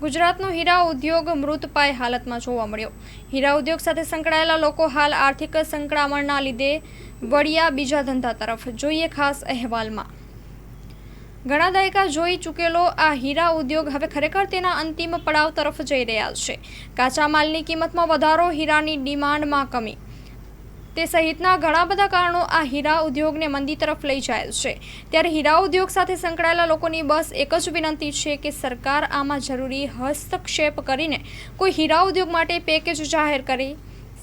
ગુજરાતનો હીરા ઉદ્યોગ મૃતપાય હાલતમાં જોવા મળ્યો. હીરા ઉદ્યોગ સાથે સંકળાયેલા લોકો હાલ આર્થિક સંકળામણના લીધે વળ્યા બીજા ધંધા તરફ. જોઈએ ખાસ અહેવાલમાં. ઘણા દાયકા જોઈ ચૂકેલો આ હીરા ઉદ્યોગ હવે ખરેખર તેના અંતિમ પડાવ તરફ જઈ રહ્યા છે. કાચા માલની કિંમતમાં વધારો હીરાની ડિમાન્ડમાં કમી. તે સહિતના ઘણા બધા કારણો આ હીરા ઉદ્યોગને મંદી તરફ લઈ જાય છે. ત્યારે હીરા ઉદ્યોગ સાથે સંકળાયેલા લોકોની બસ એક જ વિનંતી છે કે સરકાર આમાં જરૂરી હસ્તક્ષેપ કરીને કોઈ હીરા ઉદ્યોગ માટે પેકેજ જાહેર કરી.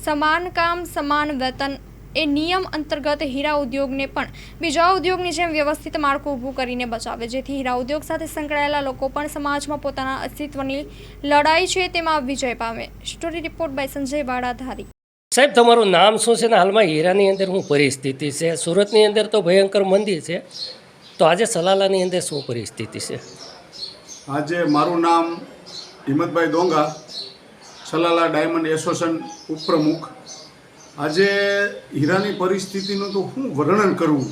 સમાન કામ, સમાન વેતન એ નિયમ અંતર્ગત હીરા ઉદ્યોગને પણ બીજા ઉદ્યોગની જેમ વ્યવસ્થિત માળખું ઊભું કરીને બચાવે. જેથી હીરા ઉદ્યોગ સાથે સંકળાયેલા લોકો પણ સમાજમાં પોતાના અસ્તિત્વની લડાઈ છે તેમાં વિજય પામે. Story report by Sanjay Vadadhari. સાહેબ, તમારું નામ શું છે ને હાલમાં હીરાની અંદર શું પરિસ્થિતિ છે? સુરતની અંદર તો ભયંકર મંદી છે. તો આજે સલાલાની અંદર શું પરિસ્થિતિ છે? આજે મારું નામ હિંમતભાઈ દોંગા, સલાલા ડાયમંડ એસોસિએશન ઉપપ્રમુખ. આજે હીરાની પરિસ્થિતિનું તો શું વર્ણન કરવું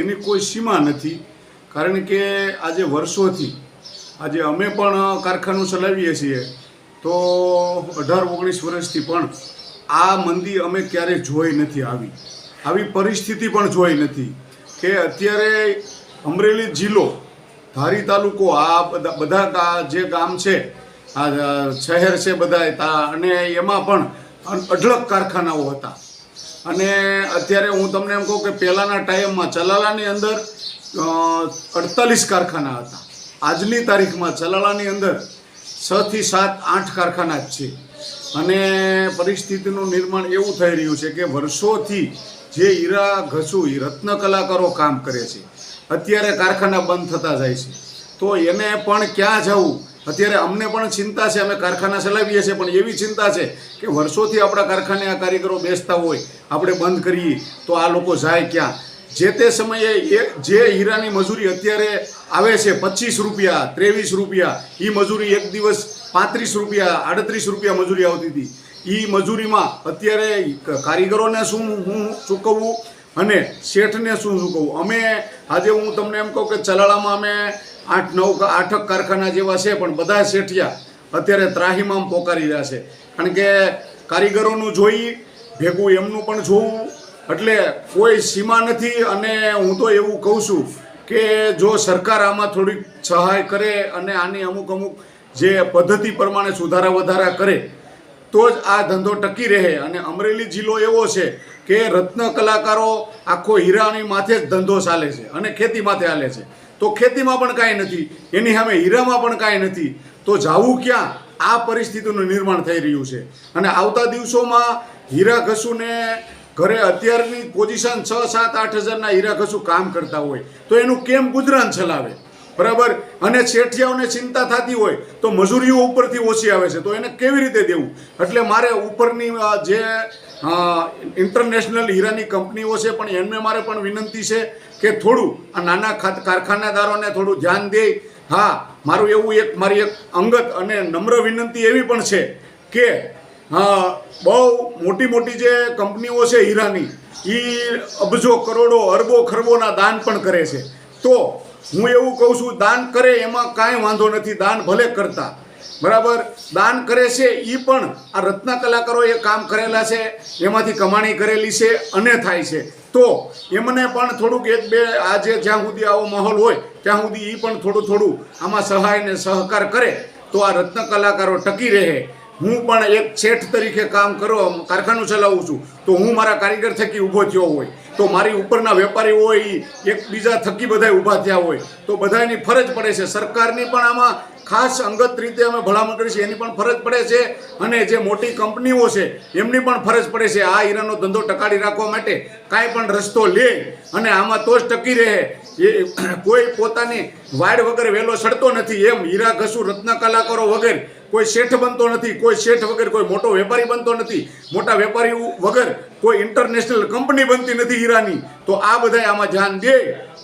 એની કોઈ સીમા નથી. કારણ કે આજે વર્ષોથી, આજે અમે પણ કારખાનું ચલાવીએ છીએ. તો અઢાર, ઓગણીસ વર્ષથી પણ આ મંદી અમે ક્યારેય જોઈ નથી આવી. આવી પરિસ્થિતિ પણ જોઈ નથી. કે અત્યારે અમરેલી જિલ્લો, ધારી તાલુકો, આ બધા બધા જે ગામ છે, આ શહેર છે બધા તા, અને એમાં પણ અઢળક કારખાનાઓ હતા. અને અત્યારે હું તમને એમ કહું કે પહેલાંના ટાઈમમાં ચલાલાની અંદર અડતાલીસ કારખાના હતા. આજની તારીખમાં ચલાલાની અંદર છથી સાત, આઠ કારખાના જ છે. અને પરિસ્થિતિનું નિર્માણ એવું થઈ રહ્યું છે કે વર્ષોથી જે હીરા ઘસુ રત્ન કલાકારો કામ કરે છે, અત્યારે કારખાના બંધ થતા જાય છે. તો એને પણ ક્યાં જવું? અત્યારે અમને પણ ચિંતા છે, અમે કારખાના ચલાવીએ છીએ, પણ એવી ચિંતા છે કે વર્ષોથી આપણા કારખાને આ કારીગરો બેસતા હોય, આપણે બંધ કરીએ, તો આ લોકો જાય ક્યાં? જે તે સમયે એ, જે હીરાની મજૂરી અત્યારે આવે છે, પચીસ રૂપિયા, ત્રેવીસ રૂપિયા એ મજૂરી એક દિવસ પાંત્રીસ રૂપિયા, આડત્રીસ રૂપિયા મજૂરી આવતી હતી. એ મજૂરીમાં અત્યારે કારીગરોને શું હું ચૂકવવું અને શેઠને શું ચૂકવવું? અમે આજે હું તમને એમ કહું કે ચલાળામાં અમે આઠ, નવ, આઠક કારખાના જેવા છે, પણ બધા શેઠિયા અત્યારે ત્રાહીમામ પોકારી રહ્યા છે. કારણ કે કારીગરોનું જોઈ ભેગું એમનું પણ જોવું, એટલે કોઈ સીમા નથી અને હું તો એવું કહું છું કે જો સરકાર આમાં થોડીક સહાય કરે અને આની અમુક અમુક જે પદ્ધતિ પ્રમાણે સુધારા વધારા કરે, તો જ આ ધંધો ટકી રહે. અને અમરેલી જિલ્લો એવો છે કે રત્ન કલાકારો આખો હીરાની માથે જ ધંધો ચાલે છે અને ખેતી માથે હાલે છે. તો ખેતીમાં પણ કાંઈ નથી, એની સામે હીરામાં પણ કાંઈ નથી. તો જાવું ક્યાં? આ પરિસ્થિતિનું નિર્માણ થઈ રહ્યું છે. અને આવતા દિવસોમાં હીરા ઘસુને ઘરે અત્યારની પોઝિશન છ, સાત, આઠ હજારના હીરા ઘસુ કામ કરતા હોય. તો એનું કેમ ગુજરાન ચલાવે? બરાબર? અને શેઠિયાઓને ચિંતા થતી હોય તો મજૂરીઓ ઉપરથી ઓછી આવે છે. તો એને કેવી રીતે દેવું? એટલે મારે ઉપરની જે ઇન્ટરનેશનલ હીરાની કંપનીઓ છે, પણ એમને મારે પણ વિનંતી છે કે થોડું આ નાના કારખાનાદારોને થોડું ધ્યાન દે. હા, મારું એવું એક, મારી એક અંગત અને નમ્ર વિનંતી એવી પણ છે કે બહુ મોટી મોટી જે કંપનીઓ છે હીરાની એ અબજો કરોડો અરબો ખરબોના દાન પણ કરે છે. તો હું એવું કહું છું, દાન કરે એમાં કાંઈ વાંધો નથી, દાન ભલે કરતા. બરાબર? દાન કરે છે એ પણ આ રત્ન કલાકારોએ કામ કરેલા છે, એમાંથી કમાણી કરેલી છે, અને થાય છે. તો એમને પણ થોડુંક એક બે આજે જ્યાં સુધી આવો માહોલ હોય, ત્યાં સુધી એ પણ થોડું થોડું આમાં સહાય ને સહકાર કરે, તો આ રત્ન કલાકારો ટકી રહે. હું પણ એક શેઠ તરીકે કામ કરવા કારખાનું ચલાવું છું, તો હું મારા કારીગર થકી ઊભો થયો હોય, તો મારી ઉપરના વેપારી હોય એકબીજા થકી બધા ઊભા થયા હોય, તો બધાની ફરજ પડે છે. સરકારની પણ આમાં ખાસ અંગત રીતે અમે ભલામણ કરી છે. એની પણ ફરજ પડે છે અને જે મોટી કંપનીઓ છે, એમની પણ ફરજ પડે છે આ હીરાનો ધંધો ટકાડી રાખવા માટે. કાંઈ પણ રસ્તો લે અને આમાં તો જ ટકી રહે. એ કોઈ પોતાની વાડ વગર વહેલો સડતો નથી. એમ હીરા, ઘસુ, રત્ન કલાકારો વગર કોઈ શેઠ બનતો નથી. કોઈ શેઠ વગર કોઈ મોટો વેપારી બનતો નથી. મોટા વેપારી વગર કોઈ ઇન્ટરનેશનલ કંપની બનતી નથી હીરાની, તો આ બધાય આમાં ધ્યાન દે,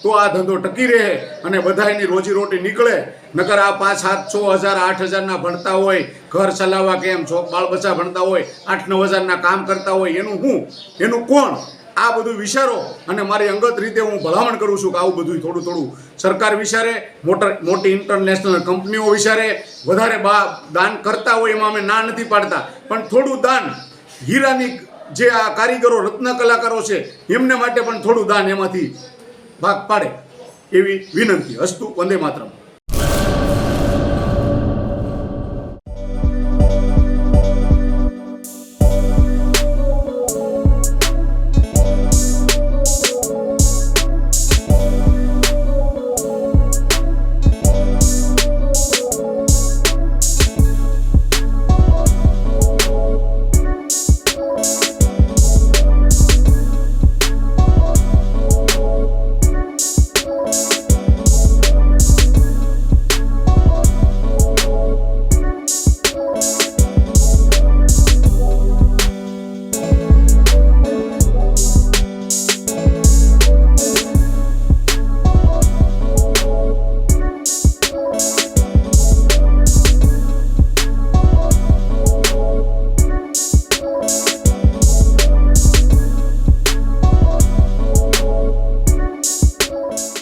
તો આ ધંધો ટકી રહે અને બધાયની રોજીરોટી નીકળે. નકર આ પાંચ, સાત, છ હજાર, આઠ હજારના ભણતા હોય, ઘર ચલાવવા કેમ છો, બાળ ભણતા હોય, આઠ, નવ હજારના કામ કરતા હોય, એનું હું, એનું કોણ? આ બધું વિચારો અને મારી અંગત રીતે હું ભલામણ કરું છું કે આવું બધું થોડું થોડું સરકાર વિચારે, મોટર, મોટી ઇન્ટરનેશનલ કંપનીઓ વિચારે, વધારે બા, દાન કરતા હોય એમાં અમે ના નથી પાડતા. પણ થોડું દાન હીરાની જે આ કારીગરો, રત્ન કલાકારો છે, એમને માટે પણ થોડું દાન એમાંથી ભાગ પાડે એવી વિનંતી. અસ્તુ વંદે માતરમ.